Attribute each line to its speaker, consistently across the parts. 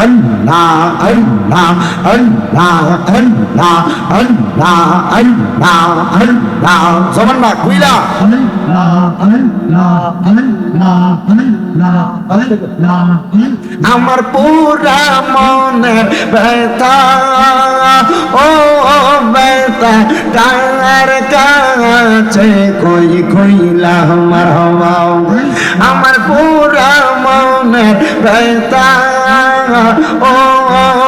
Speaker 1: আল্লাহ আল্লাহ আল্লাহ আল্লাহ আল্লাহ আল্লাহ আল্লাহ সমান না কুইলা আমার পুরা মনের ব্যথা ও ব্যথা কার কাছে কই কইলা আমার হওয়াও আমার পুরা মনের ব্যথা ও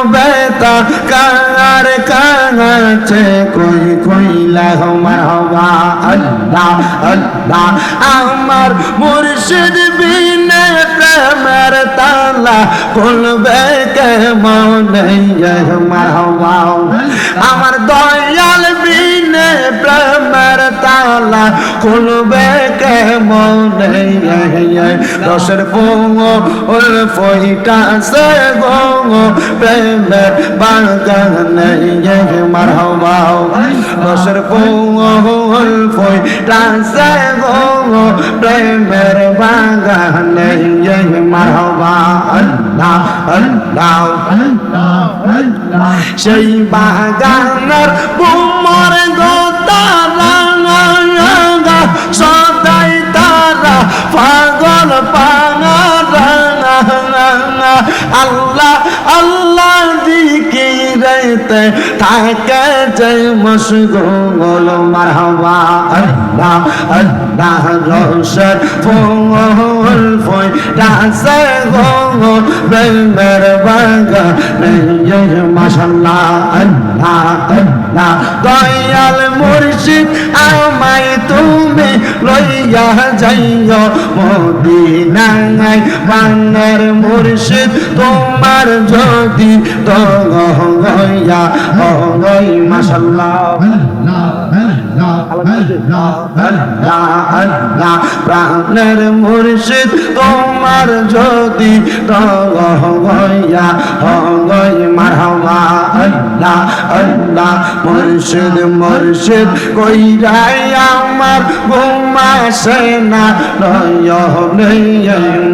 Speaker 1: বেতা, কার কাছে কই কইলা আমার হওয়া আল্লাহ আল্লাহ, আমার মুর্শিদ বিনে প্রেমের তালা খুলবে কে মনে আমার হওয়া আমার দয়াল তালা খুলবে কে মনে রসের ফুঙো ওর ফইটা সে গো প্রেমের বাগানে মার হওয়া রসের ফুঙো ওর ফইটা সে গো প্রেমের বাগানে মার হওয়া আল্লাহ আল্লাহ সেই বাগানের বুমর গোতারা আল্লাহ আল্লাহ দিকে রাইতে থাকে যে মশগুল মারহাবা, আল্লাহ আল্লাহ রোশন ফুল ফুল ডাসে গো বেমের বাগা নেই মাশাল্লাহ, আল্লাহ আল্লাহ। দয়াল মুর্শিদ আমায় তুমি লইয়া যাইও। মদিনায় বাংলার মুর্শিদ তোমার যদি তো গয়া প্রাণের মুর্শিদ তোমার যদি গয়া গই মারহাবা, আল্লাহ আল্লাহ, মুর্শিদ মুর্শিদ, কইরাই আমার ঘুমাসে না নয়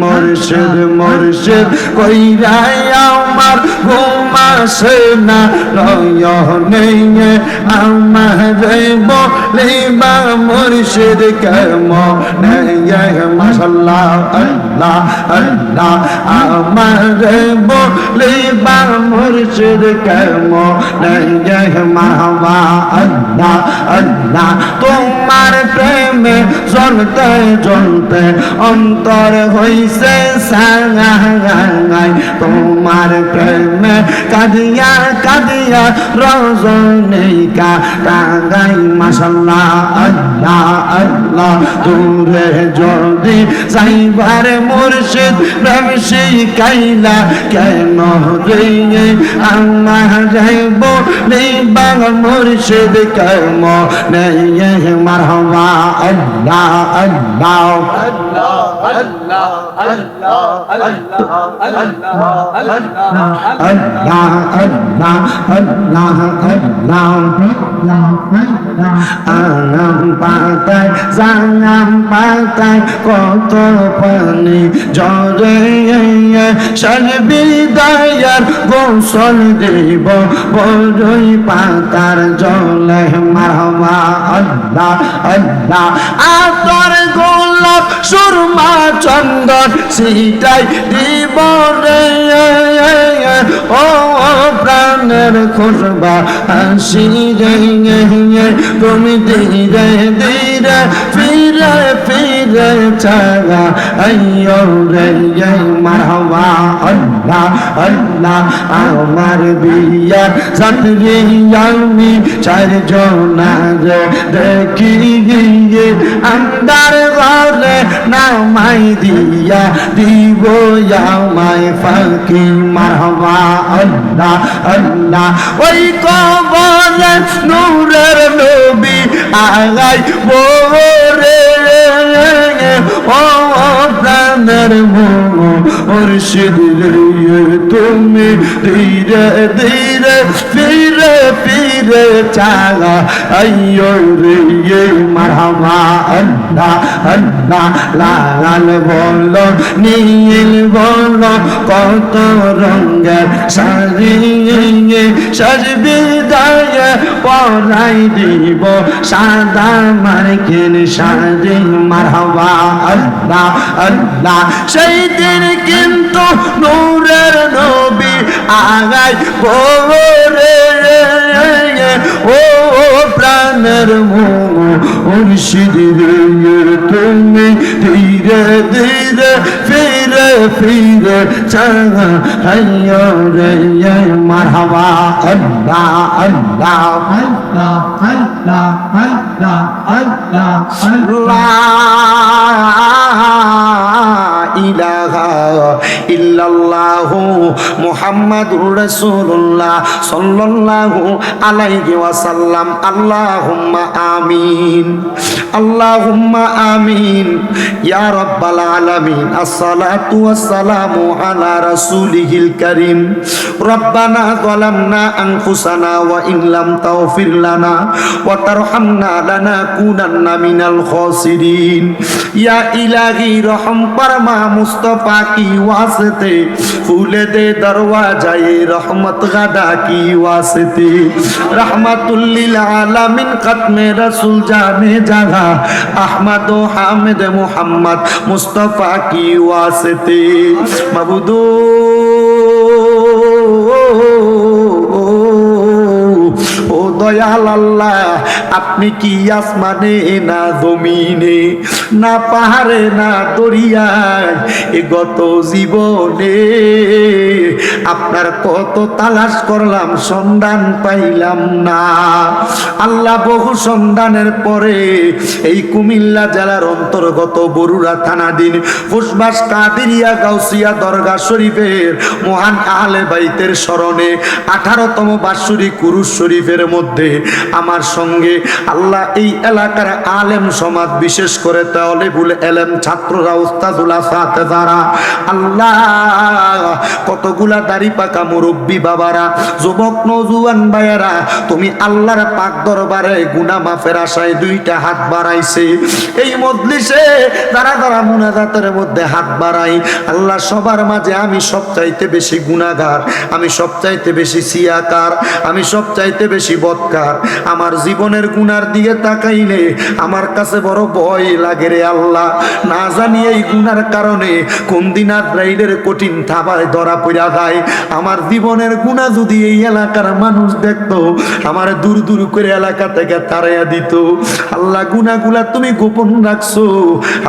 Speaker 1: মুর্শিদ মুর্শিদ, কইরাই আমার ঘুমাসে না নয় আমার বলিবা মুর্শিদ কর্ম মাসাল্লাহ আল্লাহ আল্লাহ আমার বলিবা মুর্শিদ কর্ম মাহবা আল্লাহ আল্লাহ তোমার প্রেমে জ্বলতে জ্বলতে অন্তর হইছে সাঙাই তোমার প্রেমে কাঁদিয়া কাঁদিয়া রজনীকা কাগাই মাসাল্লাহ আল্লাহ আল্লাহ। দূরে যদি যাইবার মুর্শিদ প্রেম শিখাইলা, কেন রে আমার যাইব নিবাং মুর্শিদ? কর্ম নেই মারহবা আল্লাহ আল্লাহ আল্লাহ আল্লাহ আল্লাহ আল্লাহ। আরাম পাতায় জানাম পাতায় কত পানি জরে সর্বিদায়ার গোসল দেব বড়ই পাতার জলে মারহবা আল্লাহ আল্লাহ আতর গোলাপ সুরমা চন্দন সিটাই দিব রে ও প্রাণের খুশবা, হাসি রে তুমি ধীরে ধীরে ফিরে ফিরে ছাড়া আইয়ো রে মারহবা আল্লাহ। আল্লাহ, আমার বিয়া সাথে আমি চারজনা রে দেখি গিয়ে আন্দার ঘরে নামাই দিয়া দিব আমায় ফাঁকি মারহবা আল্লাহ আল্লাহ। ওই কবরে নূরের নবী আগাই বোরে মুর্শিদ তুমি ধীরে ধীরে ফিরে ফিরে চালা। আইয়ো রে মারহামা আল্লাহ আল্লাহ লাল বলো, নীল বলো, কত রঙের শাড়ি সাজবি দায়ে। পরাই দিব সাদা মার্কিন শাড়ি, মারহাবা আল্লাহ আল্লাহ সেই দিন কিন্তু নূরের নবী আগাই ভোরে ও প্রাণের মুর্শিদ তুমি ধীরে ধীরে ফিরে ফিরে চাঙা হাইয়া রে মারহাবা। আল্লাহ আল্লাহ
Speaker 2: আল্লাহ আল্লাহ আল্লাহ আল্লাহ আল্লাহ।
Speaker 1: ইলাহা ইল্লাল্লাহু মুহাম্মাদুর রাসূলুল্লাহ সাল্লাল্লাহু আলাইহি ওয়াসাল্লাম। আল্লাহুম্মা আমিন। আল্লাহুম্মা আমিন। ইয়া রাব্বাল আলামিন। আসসালাতু ওয়াসসালামু আলা রাসূলিহিল কারীম। রব্বানা যালামনা আনফুসানা ওয়া ইন লাম তাগফির লানা ওয়া তারহামনা লানাকুনান্না মিনাল খাসিরিন। ইয়া ইলাহি রহম ফরমা মুস্তফা কি ওয়াসতে? ফুলে দে দরওয়াজায়ে রহমত গাদা কি ওয়াসতে? রহমাতুল লিল আলামিন খতমে রাসূল জানে জাগা আহমদ ও হামিদ মুহাম্মদ মুস্তফা কি ওয়াসতে? মাবুদু ও দয়াল আল্লাহ, আপনি কি আসমানে না জমিনে? না পাহাড়ে, না দরিয়ায়, এ গত জীবনে আপনার কত তালাশ করলাম, সন্ধান পাইলাম না। আল্লাহ বহু সন্ধানের পরে এই কুমিল্লা জেলার অন্তর্গত বরুড়া থানাধীন ফুসবাস কাদিরিয়া গাউসিয়া দরগা শরীফের মহান আহলে বাইতের স্মরণে আঠারোতম বাৎসরিক কুরুশ শরীফের মধ্যে আমার সঙ্গে আল্লাহ এই এলাকার আলেম সমাজ বিশেষ করে তাহলে বলে এলেম ছাত্ররা তারা আল্লাহ, কতগুলা দাড়ি পাকা বাবারা, যুবক, নজুয়ান ভাইয়ারা, তুমি আল্লাহর পাক দরবারে মাফের আশায় দুইটা হাত বাড়াইছে। এই মজলিসে তারা তারা মুনাজাতের মধ্যে হাত বাড়াই আল্লাহ সবার মাঝে আমি সবচাইতে বেশি গুনাগার আমি সবচাইতে বেশি সিয়াকার, আমি সবচাইতে বেশি বৎকার আমার জীবনের গুনার দিকে তাকাইলে আমার কাছে বড় ভয় লাগে রে আল্লাহ, না জানি এই গুনার কারণে কোন দিন আর রাইডের কঠিন থাবায় ধরা পড়া যায়। আমার জীবনের গুণা যদি এই এলাকার মানুষ দেখতো, আমার দূর দূর করে এলাকা থেকে তাড়াইয়া দিত। আল্লাহ গুনাগুলা তুমি গোপন রাখছো।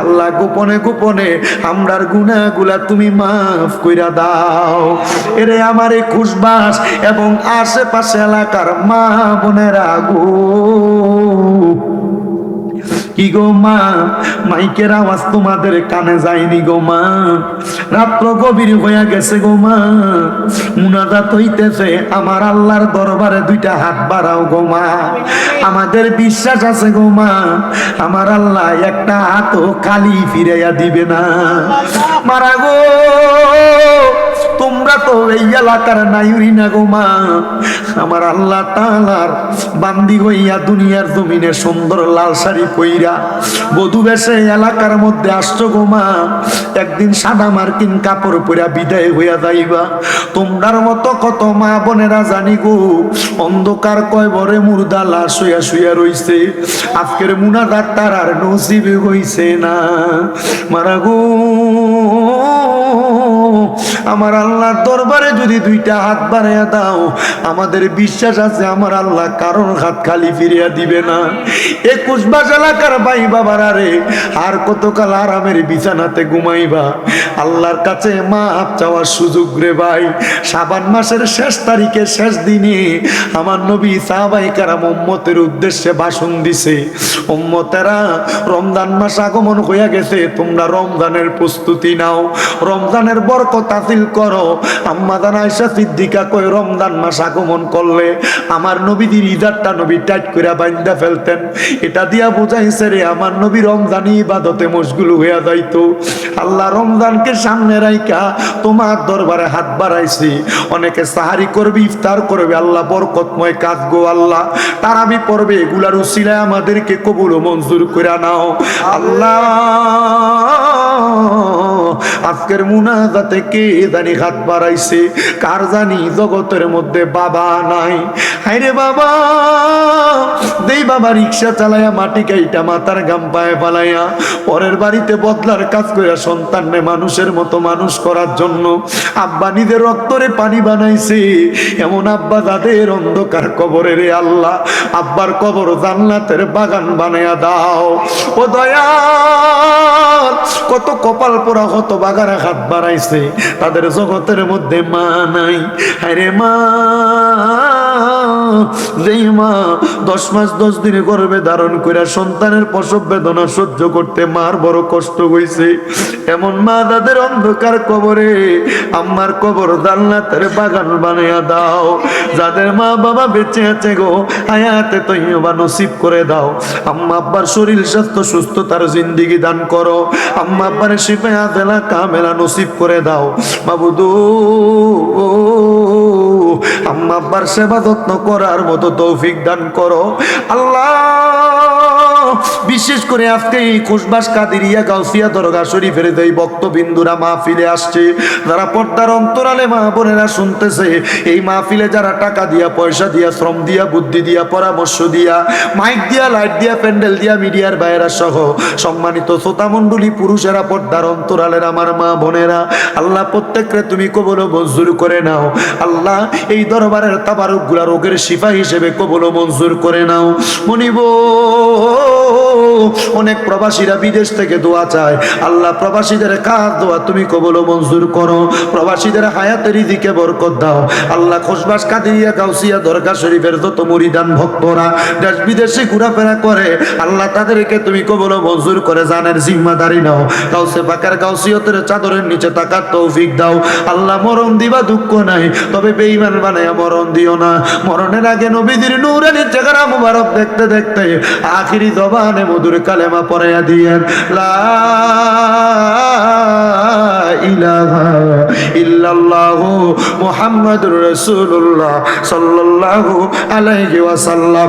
Speaker 1: আল্লাহ, গোপনে গোপনে আমরার গুনাগুলা তুমি মাফ কইরা দাও। এরে আমার এই খুশবাস এবং আশেপাশে এলাকার মা বোনেরা গো। কি গো মা? মাইকের আওয়াজ তোমাদের কানে যায়নি গো মা। রাত্র গভীর হয়ে গেছে গো মা। মুনাজাত হইতেছে, আমার আল্লাহর দরবারে দুইটা হাত বাড়াও গো মা। আমাদের বিশ্বাস আছে গো মা, আমার আল্লাহ একটা হাতও খালি ফিরাইয়া দিবে না। মারা গো! তো এই এলাকার নাইরি না গো মা। আমার আল্লাহ তালার বান্দি হইয়া দুনিয়ার জমিনে সুন্দর লাল শাড়ি পইরা বধু বেশে এলাকার মধ্যে আসছো গো মা। একদিন সাদা মার্কিন কাপড় পরা বিদায় হইয়া যাইবা। তোমরার মতো কত মা বোনেরা জানি গো। অন্ধকার কয় বরে মুর্দা লাশ হইয়া শুইয়া রইছে। আজকের মুনা ডাক্তার আর নসিবে হইছে না। মারা গো। আমার আল্লাহর দরবারে যদি দুইটা হাত বাড়াইয়া দাও, আমাদের বিশ্বাস আছে আমার আল্লাহ কারণ হাত খালি ফিরিয়া দিবে না। একুশ বাস এলাকার ভাই বাবারা রে, আর কতকাল আরামের বিছানাতে ঘুমাইবা? আল্লাহর কাছে মা হাত চাওয়ার সুযোগ রে ভাই। সাবান মাসের শেষ তারিখে শেষ দিনে আমার নবী সাহাবাই কারাম উম্মতের উদ্দেশ্যে ভাষণ দিছে, উম্মতেরা, রমজান মাস আগমন হইয়া গেছে, তোমরা রমজানের প্রস্তুতি নাও। রমজানের বরকত আছে বাতিল করো। আম্মাদান আয়সা সিদ্দিকা কই রমজান মাস আগমন করলে আমার নবীদের ইদারটা নবী টাইট করে বাইন্দা ফেলতেন। এটা দিয়া বুঝাইছে রে, আমার নবী রমজানি ইবাদতে মশগুল হইয়া যাইতো। আল্লাহ রমজানকে সামনে রাইকা তোমার দরবারে হাত বাড়াইছি। অনেকে সাহারি করবে, ইফতার করবে, আল্লাহ বরকতময় কাজ গো আল্লাহ। তারাবি পড়বে, এগুলার উসিলায় আমাদেরকে কবুল মঞ্জুর করে নাও। আল্লাহ আজকের মুনাজাতে কে জানি হাত বাড়াইছে? কার জানি জগতের মধ্যে বাবা নাই? হাইরে বাবা, দেই বাবা, রিক্সা চালায়া মাটি কাইটা মাথার গাম পায়ে পালাইয়া পরের বাড়িতে বদলার কাজ কইরা সন্তানরে মানুষের মতো মানুষ করার জন্য আব্বা নিজের রক্তরে পানি বানাইছে। এমন আব্বা যাদের অন্ধকার কবরে রে আল্লাহ, আব্বার কবর জান্নাতের বাগান বানায়া দাও। ও দয়া কপাল পোড়া কত বাগারা হাত বাড়াইছে, তাদের জগতের মধ্যে মা নাই। আরে মা, যেই মা দশ মাস দশ দিনে গর্ভে ধারণ করে সন্তানের প্রসব বেদনা সহ্য করতে মার বড় কষ্ট হইছে। এমন মা তাদের অন্ধকার কবরে, আম্মার কবর জান্নাতের বাগান বানাইয়া দাও। যাদের মা বাবা বেঁচে আছে গো, হায়াতে তৈবা নসিব করে দাও। আম্মা আব্বার শরীর স্বাস্থ্য সুস্থতার জিন্দিগি দান করো। আম্মা আব্বার শিপে আদেলা কামেলা নসিব করে দাও। বাবুদু, আম্মা আব্বার সেবা যত্ন করার মতো তৌফিক দান করো। আল্লাহ বিশেষ করে আজকে এই খুশবাস কাদিরিয়া গাউসিয়া দরগা শরীফের এই বক্তবিন্দুরা মাহফিলে আসছে, যারা পর্দার অন্তরালে মা বোনেরা শুনতেছে, এই মাহফিলে যারা টাকা দিয়া, পয়সা দিয়া, শ্রম দিয়া, বুদ্ধি দিয়া, পরামর্শ দিয়া, মাইক দিয়া, লাইট দিয়া, প্যান্ডেল দিয়া, মিডিয়ার বাইরা সহ সম্মানিত শ্রোতামণ্ডলী পুরুষেরা পর্দার অন্তরালের আমার মা বোনেরা, আল্লাহ প্রত্যেককে তুমি কবল মঞ্জুর করে নাও। আল্লাহ এই দরবারের তাবারুকগুলা রোগের শিফা হিসেবে কবল মঞ্জুর করে নাও। মনিব অনেক প্রবাসীরা বিদেশ থেকে দোয়া চায়। আল্লাহ, প্রবাসীদের কাজ দোয়া তুমি কবল মঞ্জুর করো। প্রবাসীদের হায়াতের দিকে বরকত দাও। আল্লাহ খোসবাস কাদিয়া গাউসিয়া দরগা শরীফের যত মুরিদান ভক্তরা দেশ বিদেশে ঘোরাফেরা করে, আল্লাহ তাদেরকে তুমি কবল মঞ্জুর করে জানের জিম্মাদারি নাও। গাউসে পাকার গাউসিয়তের চাদরের নিচে তাকার তৌফিক দাও। আল্লাহ, মরণ দিবা দুঃখ নাই, তবে বেঈমান বানায়া মরণ দিও না। মরণের আগে নবীদের নূরানি চেহারা মুবারক দেখতে দেখতে, আখিরি জবানে মধুর কালেমা পড়াইয়া দিয়েন লা ইলাহা ইল্লাল্লাহু মুহাম্মাদুর রাসূলুল্লাহ আলাইহি ওয়াসাল্লাম।